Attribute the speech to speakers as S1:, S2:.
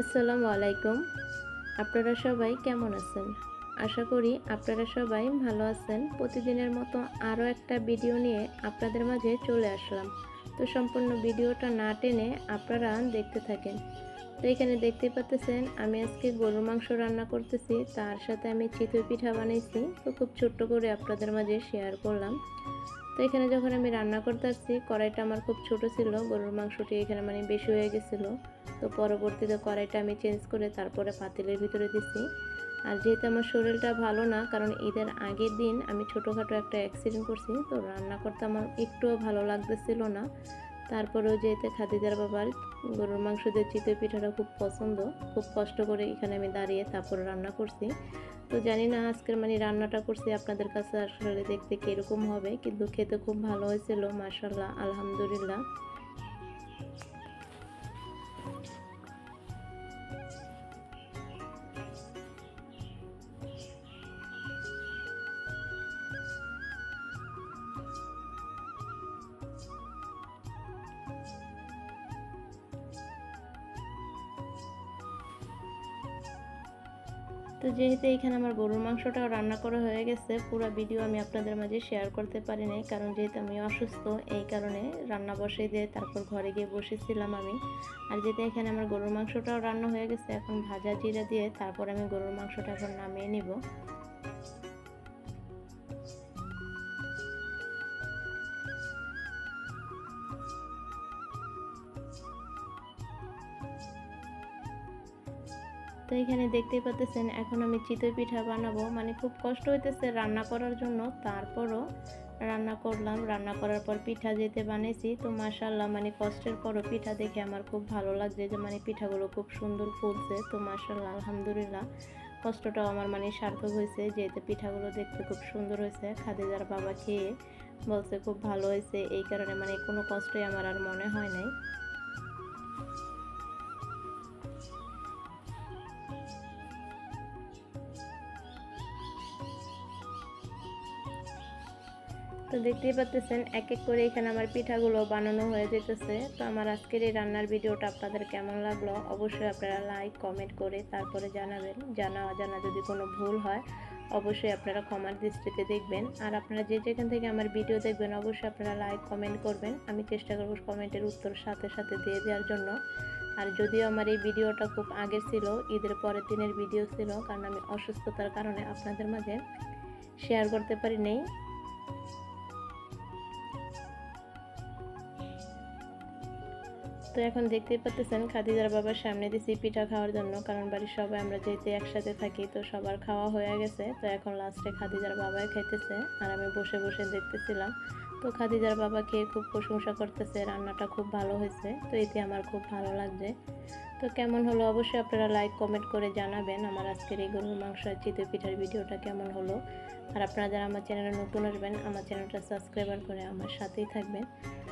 S1: আসসালামু আলাইকুম। আপনারা সবাই কেমন আছেন? আশা করি আপনারা সবাই ভালো আছেন। প্রতিদিনের মতো আরও একটা ভিডিও নিয়ে আপনাদের মাঝে চলে আসলাম। তো সম্পূর্ণ ভিডিওটা না টেনে আপনারা দেখতে থাকেন। তো এখানে দেখতে পাচ্ছেন আমি আজকে গরুর মাংস রান্না করতেছি, তার সাথে আমি চিতই পিঠা বানাইছি। তো খুব ছোট্ট করে আপনাদের মাঝে শেয়ার করলাম। তো এখানে যখন আমি রান্না করতে আসছি, কড়াইটা আমার খুব ছোট ছিল, গরুর মাংসটি এখানে মানে বেশি হয়ে গেছিল। তো পরবর্তীতে কড়াইটা আমি চেঞ্জ করে তারপরে পাতিলের ভিতরে দিছি। আর যেহেতু আমার শরীরটা ভালো না, কারণ ঈদের আগের দিন আমি ছোটোখাটো একটা অ্যাক্সিডেন্ট করছি, তো রান্না করতে আমার একটুও ভালো লাগতেছিল না। তারপরেও যেহেতু খাদিজার বাবার গরুর মাংস দিয়ে চিতই পিঠাটা খুব পছন্দ, খুব কষ্ট করে এখানে আমি দাঁড়িয়ে তারপর রান্না করছি। তো জানি না আজকের মানে রান্নাটা করছি, আপনাদের কাছে আসলে দেখতে কীরকম হবে, কিন্তু খেতে খুব ভালো হয়েছিল মাসাল্লাহ আলহামদুলিল্লাহ। তো যেহেতু এখানে আমার গরুর মাংসটাও রান্না করা হয়ে গেছে, পুরো ভিডিও আমি আপনাদের মাঝে শেয়ার করতে পারি নাই কারণ যেহেতু আমি অসুস্থ, এই কারণে রান্না বসে দিয়ে তারপর ঘরে গিয়ে বসেছিলাম আমি। আর যেহেতু এখানে আমার গরুর মাংসটাও রান্না হয়ে গেছে, এখন ভাজা জিরা দিয়ে তারপর আমি গরুর মাংসটা এখন নামিয়ে নিব। তো এখানে দেখতেই পাচ্ছেন এখন আমি চিতই পিঠা বানাবো। মানে খুব কষ্ট হইতেছে রান্না করার জন্য। তারপরও রান্না করলাম। রান্না করার পর পিঠা যেতে বানিয়েছি। তো মাসাল্লাহ মানে কষ্টের পরও পিঠা দেখে আমার খুব ভালো লাগছে যে মানে পিঠাগুলো খুব সুন্দর ফুলছে। তো মাসাল্লাহ আলহামদুলিল্লাহ, কষ্টটাও আমার মানে সার্থক হয়েছে। যেহেতু পিঠাগুলো দেখতে খুব সুন্দর হয়েছে। খাদিজার বাবা খেয়ে বলছে খুব ভালো হয়েছে। এই কারণে মানে কোনো কষ্টই আমার আর মনে হয় নাই। তো দেখতেই পাচ্ছেন এক এক করে এখানে আমার পিঠাগুলো বানানো হয়ে যেতেছে তো আমার আজকের এই রান্নার ভিডিওটা আপনাদের কেমন লাগল? অবশ্যই আপনারা লাইক কমেন্ট করে তারপরে জানাবেন। জানা অজানা যদি কোনো ভুল হয়, অবশ্যই আপনারা ক্ষমার দৃষ্টিতে দেখবেন। আর আপনারা যে যেখান থেকে আমার ভিডিও দেখবেন, অবশ্যই আপনারা লাইক কমেন্ট করবেন। আমি চেষ্টা করব কমেন্টের উত্তর সাথে সাথে দিয়ে দেওয়ার জন্য। আর যদিও আমার এই ভিডিওটা খুব আগের ছিল, ঈদের পরের দিনের ভিডিও ছিল, কারণ আমি অসুস্থতার কারণে আপনাদের মাঝে শেয়ার করতে পারি নেই। তো এখন দেখতেই পাচ্ছেন খাদিজার বাবার সামনে দিছি পিঠা খাওয়ার জন্য, কারণ বাড়ির সবাই আমরা যেহেতু একসাথে থাকি, তো সবার খাওয়া হয়ে গেছে। তো এখন লাস্টে খাদিজার বাবাই খাইতেছে, আর আমি বসে বসে দেখতেছিলাম। তো খাদিজার বাবা খেয়ে খুব প্রশংসা করতেছে, রান্নাটা খুব ভালো হয়েছে, তো এতে আমার খুব ভালো লাগছে। তো কেমন হলো অবশ্যই আপনারা লাইক কমেন্ট করে জানাবেন আমার আজকের এই গরুর মাংস আর পিঠার ভিডিওটা কেমন হলো। আর আপনারা যারা আমার চ্যানেলে নতুন আসবেন, আমার চ্যানেলটা সাবস্ক্রাইবার করে আমার সাথেই থাকবেন।